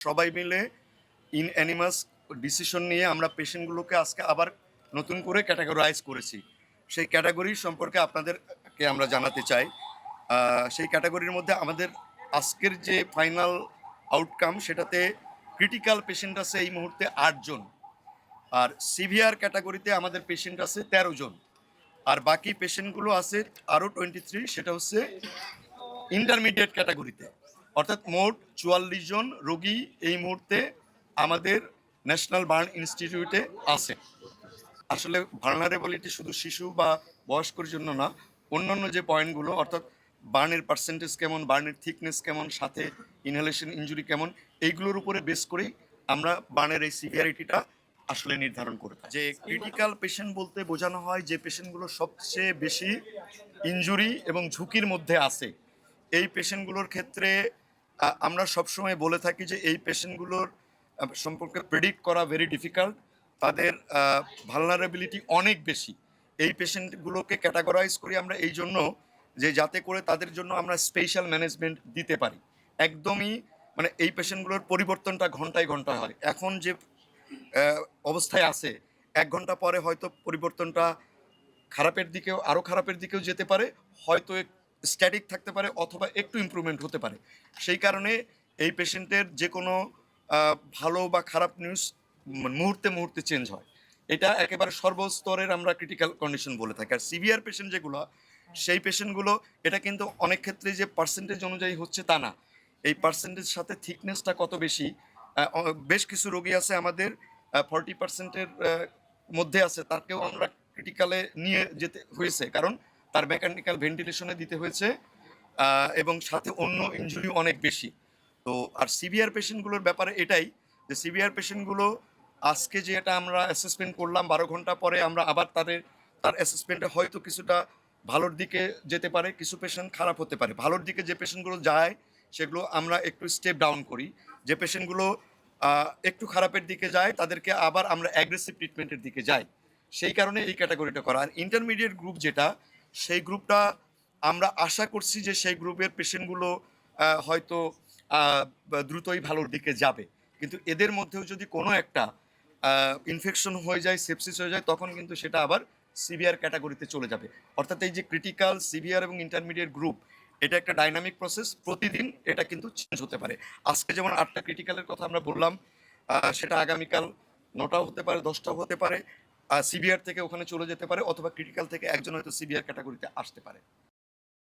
সবাই মিলে in অ্যানিমাস decision নিয়ে আমরা পেশেন্টগুলোকে আজকে আবার নতুন করে ক্যাটাগরাইজ করেছি। সেই ক্যাটাগরি সম্পর্কে আপনাদেরকে আমরা জানাতে চাই। সেই ক্যাটাগরির মধ্যে আমাদের আজকের যে ফাইনাল আউটকাম সেটাতে ক্রিটিক্যাল পেশেন্ট আছে এই মুহূর্তে আটজন আর সিভিয়ার ক্যাটাগরিতে আমাদের পেশেন্ট আছে তেরো জন। আর বাকি পেশেন্টগুলো আছে আরও টোয়েন্টি থ্রি সেটা হচ্ছে ইন্টারমিডিয়েট ক্যাটাগরিতে অর্থাৎ মোট চুয়াল্লিশ জন রোগী এই মুহূর্তে আমাদের ন্যাশনাল বার্ন ইনস্টিটিউটে আছে। আসলে ভার্নারেবলিটি শুধু শিশু বা বয়স্কর জন্য না, অন্যান্য যে পয়েন্টগুলো, অর্থাৎ বার্নের পার্সেন্টেজ কেমন, বার্নের থিকনেস কেমন, সাথে ইনহেলেশন ইনজুরি কেমন, এইগুলোর উপরে বেস করেই আমরা বার্নের এই সিভিয়ারিটিটা আসলে নির্ধারণ করে যে ক্রিটিক্যাল পেশেন্ট বলতে বোঝানো হয় যে পেশেন্টগুলো সবচেয়ে বেশি ইনজুরি এবং ঝুঁকির মধ্যে আছে, এই পেশেন্টগুলোর ক্ষেত্রে আমরা সবসময় বলে থাকি যে এই পেশেন্টগুলোর সম্পর্কে প্রেডিক্ট করা ভেরি ডিফিকাল্ট তাদের ভালনারেবিলিটি অনেক বেশি। এই পেশেন্টগুলোকে ক্যাটাগরাইজ করি আমরা এই জন্য যে যাতে করে তাদের জন্য আমরা স্পেশাল ম্যানেজমেন্ট দিতে পারি। একদমই মানে এই পেশেন্টগুলোর পরিবর্তনটা ঘন্টায় ঘণ্টা হয়। এখন যে অবস্থায় আছে, এক ঘণ্টা পরে হয়তো পরিবর্তনটা খারাপের দিকেও, আরও খারাপের দিকেও যেতে পারে। হয়তো স্ট্যাটিক থাকতে পারে অথবা একটু ইমপ্রুভমেন্ট হতে পারে। সেই কারণে এই পেশেন্টের যে কোনো ভালো বা খারাপ নিউজ মুহূর্তে মুহূর্তে চেঞ্জ হয়। এটা একেবারে সর্বস্তরের আমরা ক্রিটিক্যাল কন্ডিশন বলে থাকি। আর সিভিয়ার পেশেন্ট যেগুলো, সেই পেশেন্টগুলো এটা কিন্তু অনেক ক্ষেত্রে যে পার্সেন্টেজ অনুযায়ী হচ্ছে তা না। এই পার্সেন্টেজ সাথে থিকনেসটা কত বেশি বেশ কিছু রোগী আছে আমাদের ফর্টি পার্সেন্টের মধ্যে আছে। তাকেও আমরা ক্রিটিক্যালে নিয়ে যেতে হয়েছে। কারণ তার মেকানিক্যাল ভেন্টিলেশনে দিতে হয়েছে এবং সাথে অন্য ইনজুরি অনেক বেশি। তো আর সিভিয়ার পেশেন্টগুলোর ব্যাপারে এটাই যে সিভিয়ার পেশেন্টগুলো আজকে যে এটা আমরা অ্যাসেসমেন্ট করলাম, বারো ঘণ্টা পরে আমরা আবার তাদের, তার অ্যাসেসমেন্টে হয়তো কিছুটা ভালোর দিকে যেতে পারে, কিছু পেশেন্ট খারাপ হতে পারে। ভালোর দিকে যে পেশেন্টগুলো যায়, সেগুলো আমরা একটু স্টেপ ডাউন করি। যে পেশেন্টগুলো একটু খারাপের দিকে যায়, তাদেরকে আবার আমরা অ্যাগ্রেসিভ ট্রিটমেন্টের দিকে যাই। সেই কারণে এই ক্যাটাগরিটা করা। আর ইন্টারমিডিয়েট গ্রুপ যেটা সেই গ্রুপটা আমরা আশা করছি যে সেই গ্রুপের পেশেন্টগুলো হয়তো দ্রুতই ভালোর দিকে যাবে। কিন্তু এদের মধ্যেও যদি কোনো একটা ইনফেকশন হয়ে যায় সেপসিস হয়ে যায়, তখন কিন্তু সেটা আবার সিভিয়ার ক্যাটাগরিতে চলে যাবে। অর্থাৎ এই যে ক্রিটিক্যাল সিভিয়ার এবং ইন্টারমিডিয়েট গ্রুপ এটা একটা ডাইনামিক প্রসেস প্রতিদিন এটা কিন্তু চেঞ্জ হতে পারে। আজকে যেমন আটটা ক্রিটিক্যালের কথা আমরা বললাম সেটা আগামীকাল নটাও হতে পারে, দশটাও হতে পারে। সিভিয়ার থেকে ওখানে চলে যেতে পারে অথবা ক্রিটিক্যাল থেকে একজন হয়তো সিবিআর ক্যাটাগরিতে আসতে পারে।